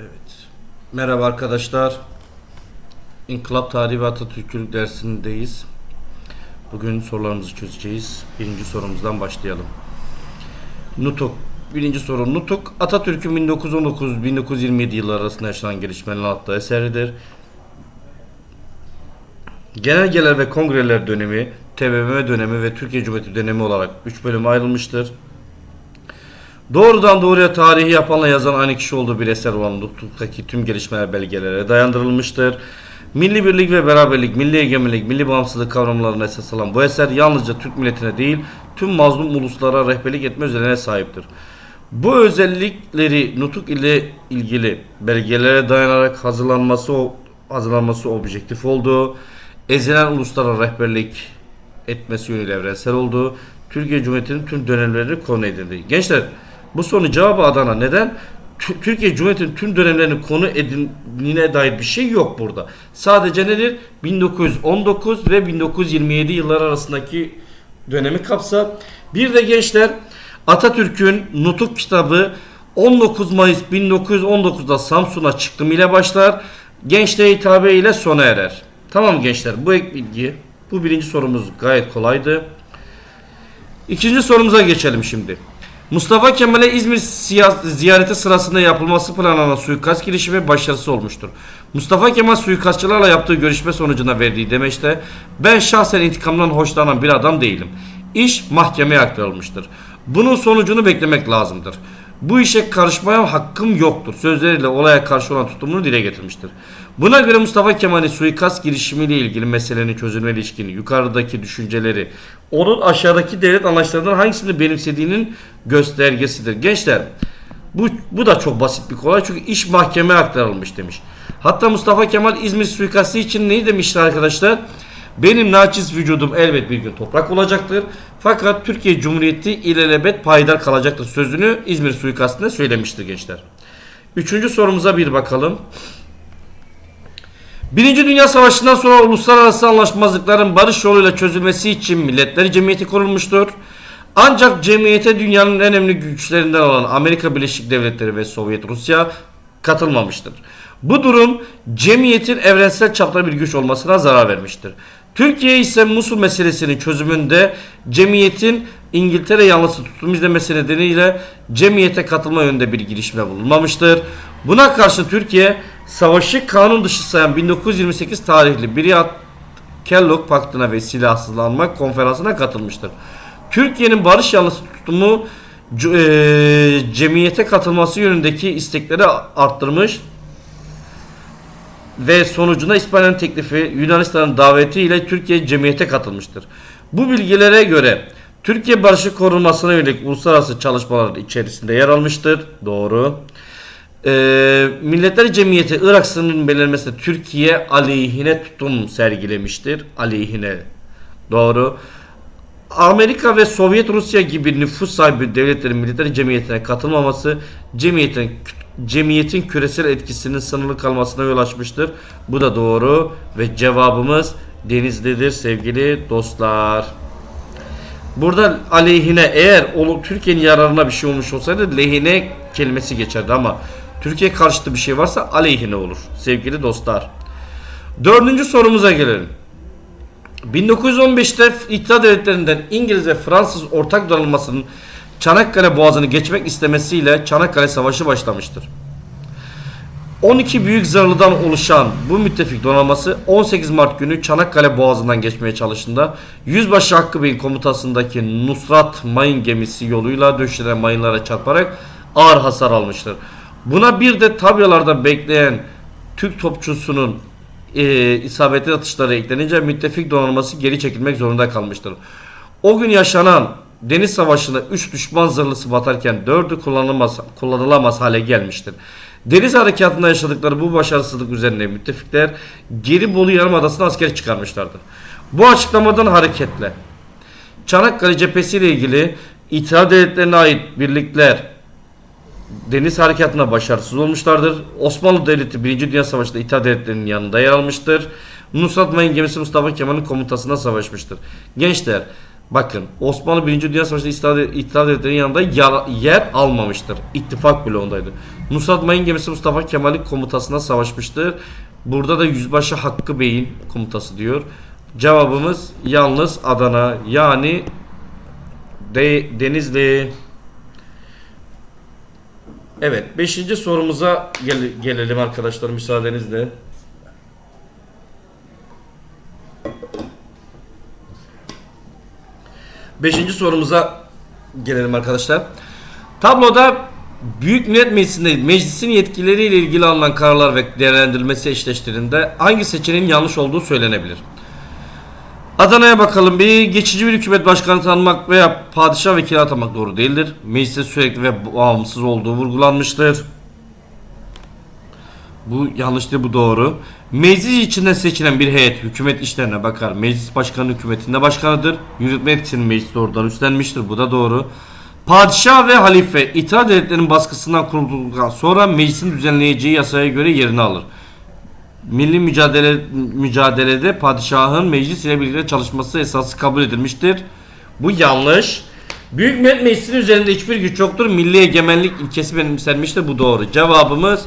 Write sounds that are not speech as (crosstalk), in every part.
Evet. Merhaba arkadaşlar. İnkılap Tarihi ve Atatürk'lük dersindeyiz. Bugün sorularımızı çözeceğiz. Birinci sorumuzdan başlayalım. Nutuk. Birinci soru. Nutuk, Atatürk'ün 1919-1927 yılları arasında yaşanan gelişmelerin attığı eseridir. Genelgeler ve kongreler dönemi, TBMM dönemi ve Türkiye Cumhuriyeti dönemi olarak 3 bölüme ayrılmıştır. Doğrudan doğruya tarihi yapanla yazan aynı kişi olduğu bir eser olan Nutuk'taki tüm gelişmeler belgelere dayandırılmıştır. Milli birlik ve beraberlik, milli egemenlik, milli bağımsızlık kavramlarına esas alan bu eser yalnızca Türk milletine değil tüm mazlum uluslara rehberlik etme özelliğine sahiptir. Bu özellikleri Nutuk ile ilgili belgelere dayanarak hazırlanması hazırlanması objektif olduğu, ezilen uluslara rehberlik etmesi yönüyle evrensel olduğu, Türkiye Cumhuriyeti'nin tüm dönemlerini konu edildi. Gençler bu sorunun cevabı Adana. Neden? Tü- Türkiye Cumhuriyeti'nin tüm dönemlerini konu edindiğine dair bir şey yok burada. Sadece nedir? 1919 ve 1927 yıllar arasındaki dönemi kapsar. Bir de gençler Atatürk'ün Nutuk kitabı 19 Mayıs 1919'da Samsun'a çıktım ile başlar. Gençliğe hitabe ile sona erer. Tamam gençler bu ek bilgi. Bu birinci sorumuz gayet kolaydı. İkinci sorumuza geçelim şimdi. Mustafa Kemal'e İzmir ziyareti sırasında yapılması planlanan suikast girişimi başarısız olmuştur. Mustafa Kemal suikastçılarla yaptığı görüşme sonucunda verdiği demeçte ben şahsen intikamdan hoşlanan bir adam değilim. İş mahkemeye aktarılmıştır. Bunun sonucunu beklemek lazımdır. Bu işe karışmaya hakkım yoktur. Sözleriyle olaya karşı olan tutumunu dile getirmiştir. Buna göre Mustafa Kemal'in suikast girişimiyle ilgili meselenin çözülme ilişkin yukarıdaki düşünceleri onun aşağıdaki devlet anlaşlarından hangisini benimsediğinin göstergesidir. Gençler bu, bu da çok basit bir kolay çünkü iş mahkemeye aktarılmış demiş. Hatta Mustafa Kemal İzmir suikastı için neyi demişti arkadaşlar? Benim naçiz vücudum elbet bir gün toprak olacaktır. Fakat Türkiye Cumhuriyeti ilelebet payidar kalacaktır sözünü İzmir suikastında söylemiştir gençler. Üçüncü sorumuza bir bakalım. Birinci Dünya Savaşı'ndan sonra uluslararası anlaşmazlıkların barış yoluyla çözülmesi için Milletler Cemiyeti kurulmuştur. Ancak cemiyete dünyanın en önemli güçlerinden olan Amerika Birleşik Devletleri ve Sovyet Rusya katılmamıştır. Bu durum cemiyetin evrensel çapta bir güç olmasına zarar vermiştir. Türkiye ise Musul meselesinin çözümünde cemiyetin İngiltere yanlısı tutum izlemesi nedeniyle cemiyete katılma yönünde bir girişimde bulunmamıştır. Buna karşı Türkiye savaşı kanun dışı sayan 1928 tarihli Biryat Kellogg Paktı'na ve silahsızlanma konferansına katılmıştır. Türkiye'nin barış yanlısı tutumu eee, cemiyete katılması yönündeki istekleri arttırmış ve sonucunda İspanya'nın teklifi Yunanistan'ın daveti ile Türkiye cemiyete katılmıştır. Bu bilgilere göre Türkiye barışı korunmasına yönelik uluslararası çalışmalar içerisinde yer almıştır. Doğru. Ee, Milletler Cemiyeti Irak sınırının belirlenmesinde Türkiye aleyhine tutum sergilemiştir. Aleyhine. Doğru. Amerika ve Sovyet Rusya gibi nüfus sahibi devletlerin militer cemiyetine katılmaması cemiyetin cemiyetin küresel etkisinin sınırlı kalmasına yol açmıştır. Bu da doğru ve cevabımız Denizli'dir sevgili dostlar. Burada aleyhine eğer Türkiye'nin yararına bir şey olmuş olsaydı lehine kelimesi geçerdi ama Türkiye karşıtı bir şey varsa aleyhine olur sevgili dostlar. Dördüncü sorumuza gelelim. 1915'te İttihat Devletleri'nden İngiliz ve Fransız ortak donanmasının Çanakkale Boğazı'nı geçmek istemesiyle Çanakkale Savaşı başlamıştır. 12 büyük zırhlıdan oluşan bu müttefik donanması 18 Mart günü Çanakkale Boğazı'ndan geçmeye çalıştığında Yüzbaşı Hakkı Bey'in komutasındaki Nusrat mayın gemisi yoluyla döşenen mayınlara çarparak ağır hasar almıştır. Buna bir de tabyalarda bekleyen Türk topçusunun e, isabetli atışları eklenince müttefik donanması geri çekilmek zorunda kalmıştır. O gün yaşanan deniz savaşında 3 düşman zırhlısı batarken 4'ü kullanılamaz, kullanılamaz hale gelmiştir. Deniz harekatında yaşadıkları bu başarısızlık üzerine müttefikler geri Bolu Yarımadası'na asker çıkarmışlardı. Bu açıklamadan hareketle Çanakkale cephesi ile ilgili İttihat Devletleri'ne ait birlikler deniz harekatına başarısız olmuşlardır. Osmanlı Devleti 1. Dünya Savaşı'nda İttihat Devletleri'nin yanında yer almıştır. Nusrat Mayın gemisi Mustafa Kemal'in komutasında savaşmıştır. Gençler Bakın Osmanlı 1. Dünya Savaşı'nda İttihat Devletleri'nin yanında yer, almamıştır. İttifak bloğundaydı. Nusrat Mayın gemisi Mustafa Kemal'in komutasına savaşmıştır. Burada da Yüzbaşı Hakkı Bey'in komutası diyor. Cevabımız yalnız Adana yani de, Denizli. Evet 5. sorumuza gel- gelelim arkadaşlar müsaadenizle. Beşinci sorumuza gelelim arkadaşlar. Tabloda Büyük Millet Meclisi'nde meclisin yetkileriyle ilgili alınan kararlar ve değerlendirilmesi eşleştirinde hangi seçeneğin yanlış olduğu söylenebilir? Adana'ya bakalım. Bir geçici bir hükümet başkanı tanımak veya padişah vekili atamak doğru değildir. Mecliste sürekli ve bağımsız olduğu vurgulanmıştır. Bu yanlıştır, bu doğru. Meclis içinden seçilen bir heyet hükümet işlerine bakar. Meclis başkanı hükümetinde başkanıdır. Yürütme etkisini meclis doğrudan üstlenmiştir. Bu da doğru. Padişah ve halife itaat devletlerinin baskısından kurulduktan sonra meclisin düzenleyeceği yasaya göre yerini alır. Milli mücadele mücadelede padişahın meclis ile birlikte çalışması esası kabul edilmiştir. Bu yanlış. Büyük Millet Meclisi'nin üzerinde hiçbir güç yoktur. Milli egemenlik ilkesi benimsenmiştir. Bu doğru. Cevabımız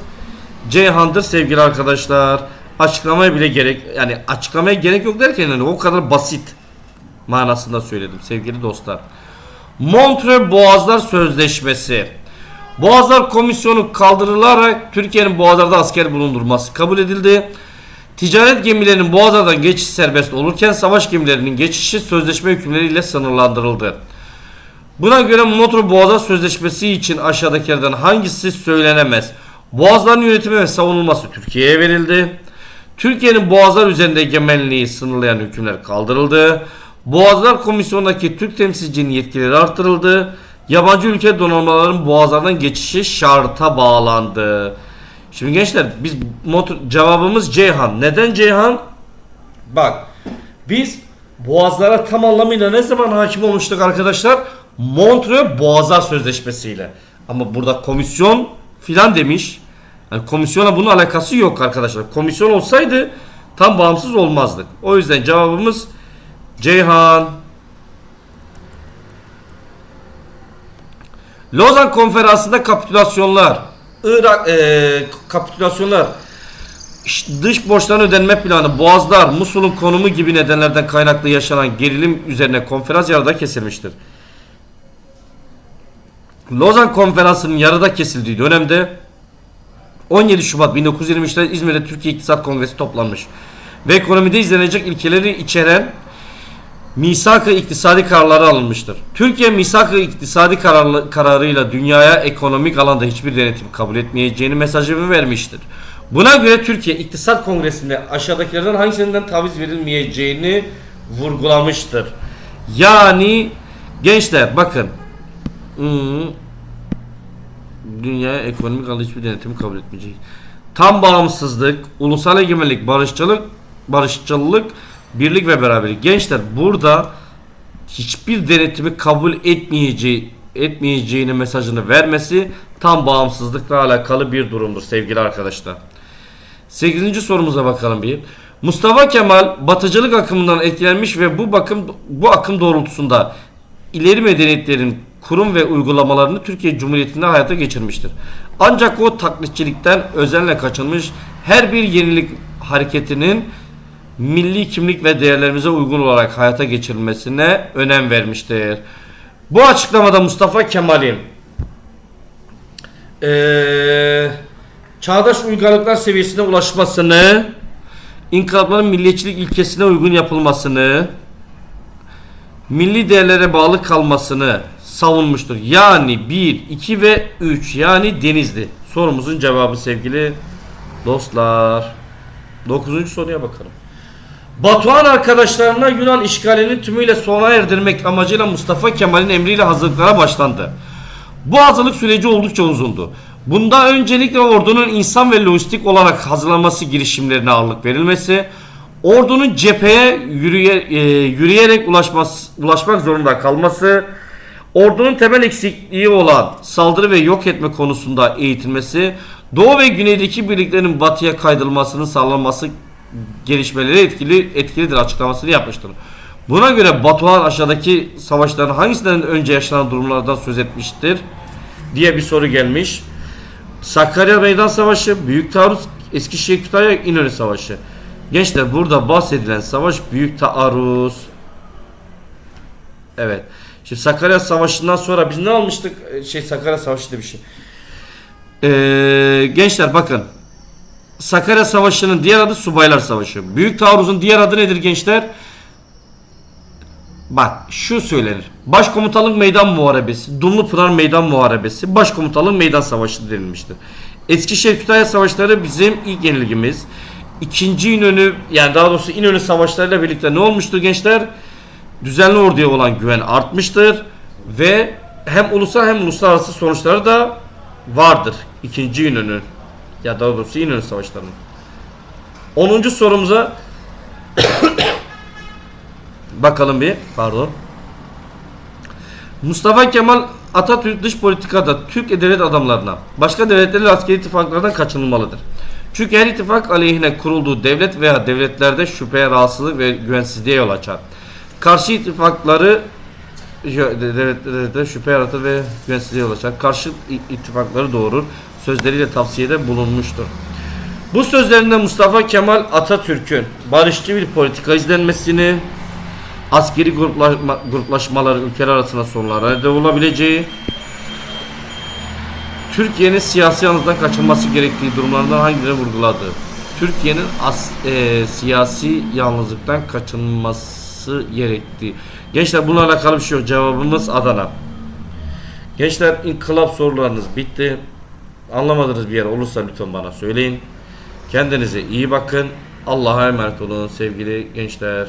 Ceyhan'dır sevgili arkadaşlar. Açıklamaya bile gerek yani açıklamaya gerek yok derken yani o kadar basit manasında söyledim sevgili dostlar. Montreux Boğazlar Sözleşmesi. Boğazlar Komisyonu kaldırılarak Türkiye'nin boğazlarda asker bulundurması kabul edildi. Ticaret gemilerinin boğazlardan geçiş serbest olurken savaş gemilerinin geçişi sözleşme hükümleriyle sınırlandırıldı. Buna göre Montreux Boğazlar Sözleşmesi için aşağıdakilerden hangisi söylenemez? Boğazların yönetimi ve savunulması Türkiye'ye verildi. Türkiye'nin boğazlar üzerinde egemenliği sınırlayan hükümler kaldırıldı. Boğazlar Komisyonu'ndaki Türk temsilcinin yetkileri artırıldı. Yabancı ülke donanmaların boğazlardan geçişi şarta bağlandı. Şimdi gençler biz motor, cevabımız Ceyhan. Neden Ceyhan? Bak biz boğazlara tam anlamıyla ne zaman hakim olmuştuk arkadaşlar? Montreux Boğazlar Sözleşmesi ile. Ama burada komisyon filan demiş. Yani komisyona bunun alakası yok arkadaşlar. Komisyon olsaydı tam bağımsız olmazdık. O yüzden cevabımız Ceyhan. Lozan Konferansı'nda kapitülasyonlar, Irak eee, kapitülasyonlar, dış borçların ödenme planı, boğazlar, Musul'un konumu gibi nedenlerden kaynaklı yaşanan gerilim üzerine konferans yarıda kesilmiştir. Lozan Konferansı'nın yarıda kesildiği dönemde 17 Şubat 1923'te İzmir'de Türkiye İktisat Kongresi toplanmış ve ekonomide izlenecek ilkeleri içeren misak-ı iktisadi kararları alınmıştır. Türkiye misak-ı iktisadi kararlı, kararıyla dünyaya ekonomik alanda hiçbir denetim kabul etmeyeceğini mesajını vermiştir. Buna göre Türkiye İktisat Kongresi'nde aşağıdakilerden hangisinden taviz verilmeyeceğini vurgulamıştır. Yani gençler bakın Hmm. dünyaya ekonomik alanda hiçbir denetimi kabul etmeyecek. Tam bağımsızlık, ulusal egemenlik, barışçılık, barışçılık, birlik ve beraberlik. Gençler burada hiçbir denetimi kabul etmeyeceği etmeyeceğini mesajını vermesi tam bağımsızlıkla alakalı bir durumdur sevgili arkadaşlar. 8. sorumuza bakalım bir. Mustafa Kemal batıcılık akımından etkilenmiş ve bu bakım bu akım doğrultusunda ileri medeniyetlerin kurum ve uygulamalarını Türkiye Cumhuriyeti'nde hayata geçirmiştir. Ancak o taklitçilikten özenle kaçınmış her bir yenilik hareketinin milli kimlik ve değerlerimize uygun olarak hayata geçirilmesine önem vermiştir. Bu açıklamada Mustafa Kemal'in eee, çağdaş uygarlıklar seviyesine ulaşmasını, inkılapların milliyetçilik ilkesine uygun yapılmasını, milli değerlere bağlı kalmasını savunmuştur. Yani 1, 2 ve 3 yani Denizli. Sorumuzun cevabı sevgili dostlar. 9. soruya bakalım. Batuhan arkadaşlarına Yunan işgalini tümüyle sona erdirmek amacıyla Mustafa Kemal'in emriyle hazırlıklara başlandı. Bu hazırlık süreci oldukça uzundu. Bunda öncelikle ordunun insan ve lojistik olarak hazırlanması girişimlerine ağırlık verilmesi, ordunun cepheye yürüye, e, yürüyerek ulaşması, ulaşmak zorunda kalması, ordunun temel eksikliği olan saldırı ve yok etme konusunda eğitilmesi, Doğu ve güneydeki birliklerin batıya kaydırılmasının sağlanması gelişmeleri etkili etkilidir açıklamasını yapmıştır. Buna göre Batuhan aşağıdaki savaşların hangisinden önce yaşanan durumlardan söz etmiştir diye bir soru gelmiş. Sakarya Meydan Savaşı, Büyük Taarruz, Eskişehir Kütahya İnönü Savaşı. Gençler burada bahsedilen savaş Büyük Taarruz. Evet. Şimdi Sakarya Savaşı'ndan sonra biz ne almıştık? Ee, Şey Sakarya Savaşı diye bir şey. Ee, gençler bakın. Sakarya Savaşı'nın diğer adı Subaylar Savaşı. Büyük Taarruz'un diğer adı nedir gençler? Bak şu söylenir. Başkomutanlık Meydan Muharebesi, Dumlupınar Meydan Muharebesi, Başkomutanlık Meydan Savaşı denilmiştir. Eskişehir Kütahya Savaşları bizim ilk yenilgimiz. İkinci İnönü yani daha doğrusu İnönü Savaşlarıyla birlikte ne olmuştur gençler? Düzenli orduya olan güven artmıştır ve hem ulusal hem uluslararası sonuçları da vardır. İkinci İnönü ya daha doğrusu İnönü Savaşları'nın. 10. sorumuza (coughs) Bakalım bir. Pardon. Mustafa Kemal Atatürk dış politikada Türk devlet adamlarına başka devletlerle askeri ittifaklardan kaçınılmalıdır. Çünkü her ittifak aleyhine kurulduğu devlet veya devletlerde şüpheye, rahatsızlık ve güvensizliğe yol açar. Karşı ittifakları devletlerde şüphe yaratır ve güvensizliğe yol açar. Karşı ittifakları doğurur. Sözleriyle tavsiyede bulunmuştur. Bu sözlerinde Mustafa Kemal Atatürk'ün barışçı bir politika izlenmesini, askeri gruplaşma, gruplaşmaların ülkeler arasında sorunlara neden olabileceği, Türkiye'nin siyasi yalnızdan kaçınması gerektiği durumlardan hangileri vurguladı? Türkiye'nin e, siyasi yalnızlıktan kaçınması gerektiği. Gençler bununla alakalı bir şey yok. Cevabımız Adana. Gençler inkılap sorularınız bitti. Anlamadığınız bir yer olursa lütfen bana söyleyin. Kendinize iyi bakın. Allah'a emanet olun sevgili gençler.